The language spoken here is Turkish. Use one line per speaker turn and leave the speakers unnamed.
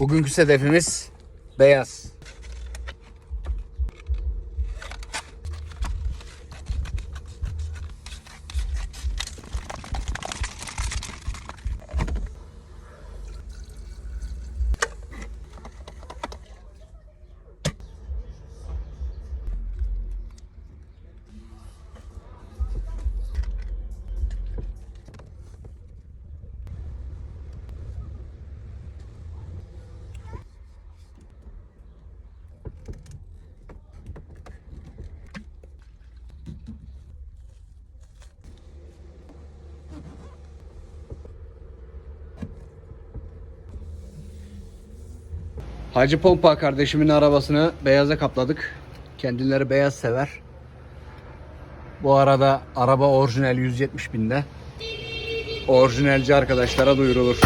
Bugünkü hedefimiz beyaz. Hacı Pompa kardeşimin arabasını beyaza kapladık. Kendileri beyaz sever. Bu arada araba orijinal 170 binde. Orijinalci arkadaşlara duyurulur.